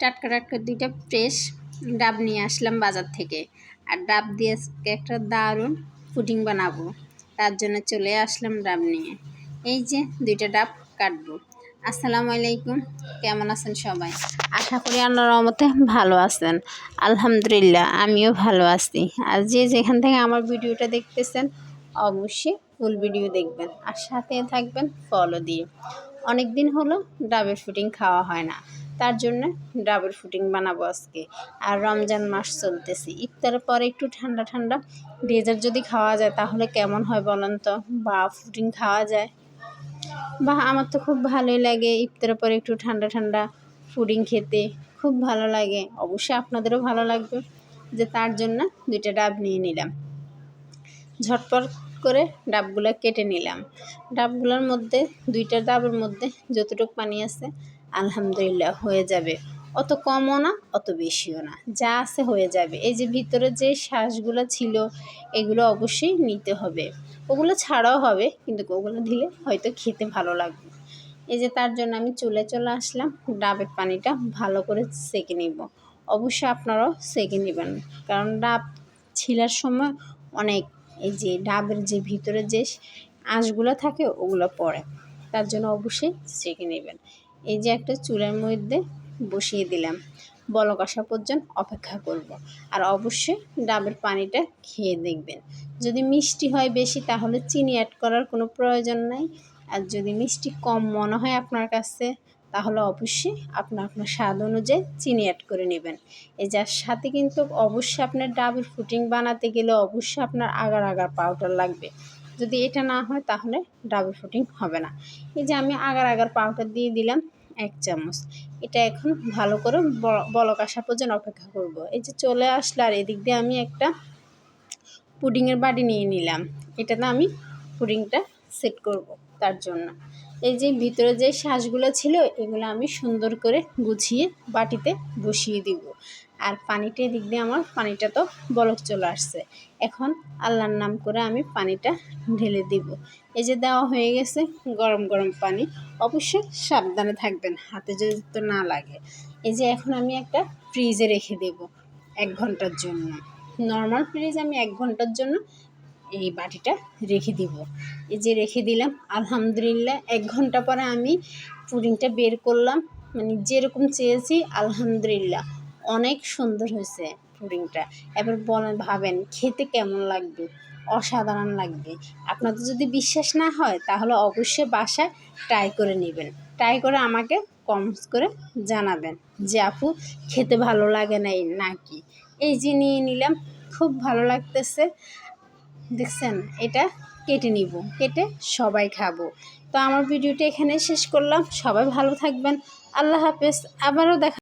টাটকা টাটকা দুইটা ফ্রেশ ডাব নিয়ে আসলাম বাজার থেকে। আর ডাব দিয়ে আজকে একটা দারুণ পুডিং বানাবো। তার জন্য চলে আসলাম ডাব নিয়ে। এই যে দুইটা ডাব কাটবো। আসসালামু আলাইকুম। কেমন আছেন সবাই? আশা করি আল্লাহর রহমতে ভালো আছেন। আলহামদুলিল্লাহ, আমিও ভালো আছি। আর যে যেখান থেকে আমার ভিডিওটা দেখতেছেন, অবশ্যই ফুল ভিডিও দেখবেন আর সাথে থাকবেন ফলো দিয়ে। অনেক দিন হলো ডাবের ফুটিং খাওয়া হয় না, তার জন্য ডাবের ফুটিং বানাবো আজকে। আর রমজান মাস চলতেছে ইফতারের পরে একটু ঠান্ডা ঠান্ডা। ডেজার্ট যদি খাওয়া যায় তাহলে কেমন হয় বলেন তো? বা ফুটিং খাওয়া যায়? বা আমার তো খুব ভালোই লাগে ইফতারের পরে একটু ঠান্ডা ঠান্ডা ফুডিং খেতে, খুব ভালো লাগে। অবশ্যই আপনাদেরও ভালো লাগবে যে তার জন্য দুইটা ডাব নিয়ে নিলাম। ঝটপট করে ডাবগুলো কেটে নিলাম। ডাবগুলোর মধ্যে, দুইটা ডাবের মধ্যে যতটুকু পানি আছে, আলহামদুলিল্লাহ হয়ে যাবে। অত কমও না, অত বেশিও না। যা আছে হয়ে যাবে। এই যে ভিতরে যে শ্বাসগুলো ছিল, এগুলো অবশ্যই নিতে হবে। ওগুলো ছাড়াও হবে, কিন্তু ওগুলো দিলে হয়তো খেতে ভালো লাগবে। এই যে তার জন্য আমি চলে চলে আসলাম। ডাবের পানিটা ভালো করে সেঁকে নিব। অবশ্যই আপনারাও সেঁকে নেবেন। কারণ ডাব ছিলার সময় অনেক এই যে ডাবের যে ভিতরে যে আঁশগুলো থাকে, ওগুলো পড়ে। তার জন্য অবশ্যই সেকে নেবেন। এই যে একটা চুলার মধ্যে বসিয়ে দিলাম। বলক আসা পর্যন্ত অপেক্ষা করব। আর অবশ্যই ডাবের পানিটা খেয়ে দেখবেন। যদি মিষ্টি হয় বেশি, তাহলে চিনি অ্যাড করার কোনো প্রয়োজন নাই। আর যদি মিষ্টি কম মনে হয় আপনার কাছে তাহলে অবশ্যই আপনার আপনার স্বাদ অনুযায়ী চিনি অ্যাড করে নেবেন। এই যার সাথে কিন্তু অবশ্যই আপনার ডাবের ফুটিং বানাতে গেলে অবশ্যই আপনার আগার আগার পাউডার লাগবে। যদি এটা না হয় তাহলে ডাবের ফুটিং হবে না। এই যে আমি আগার আগার পাউডার দিয়ে দিলাম এক চামচ। এটা এখন ভালো করে বলক আসা পর্যন্ত অপেক্ষা করব। এই যে চলে আসলে আর এদিক দিয়ে আমি একটা পুডিংয়ের বাটি নিয়ে নিলাম। এটাতে আমি পুডিংটা সেট করব। তার জন্য। এই যে ভিতরে যে শ্বাসগুলো ছিল, এগুলো আমি সুন্দর করে গুছিয়ে বাটিতে বসিয়ে দিব। আর পানিটা দিক দিয়ে আমার পানিটা তো বলক চলে আসছে। এখন আল্লাহর নাম করে আমি পানিটা ঢেলে দিব। এই যে দেওয়া হয়ে গেছে গরম গরম পানি, অবশ্যই সাবধানে থাকবেন, হাতে যদি তো না লাগে। এই যে এখন আমি একটা ফ্রিজে রেখে দেব এক ঘণ্টার জন্য। নর্মাল ফ্রিজ আমি এক ঘণ্টার জন্য এই বাটিটা রেখে দিব। এই যে রেখে দিলাম, আলহামদুলিল্লাহ, এক ঘণ্টা পরে আমি পুডিংটা বের করলাম। মানে যেরকম চেয়েছি, আলহামদুলিল্লাহ, অনেক সুন্দর হয়েছে পুডিংটা এবার বলেন, ভাবেন, খেতে কেমন লাগবে? অসাধারণ লাগবে। আপনাদের যদি বিশ্বাস না হয়, তাহলে অবশ্যই বাসায় ট্রাই করে নেবেন। ট্রাই করে আমাকে কমেন্টস করে জানাবেন যে, আপু, খেতে ভালো লাগে নাই নাকি? এই যে নিয়ে নিলাম, খুব ভালো লাগতেছে। দেখছেন? এটা কেটে নিব। কেটে সবাই খাব। তো আমার ভিডিওটা এখানে শেষ করলাম। সবাই ভালো থাকবেন। আল্লাহ হাফেজ। আবারও দেখা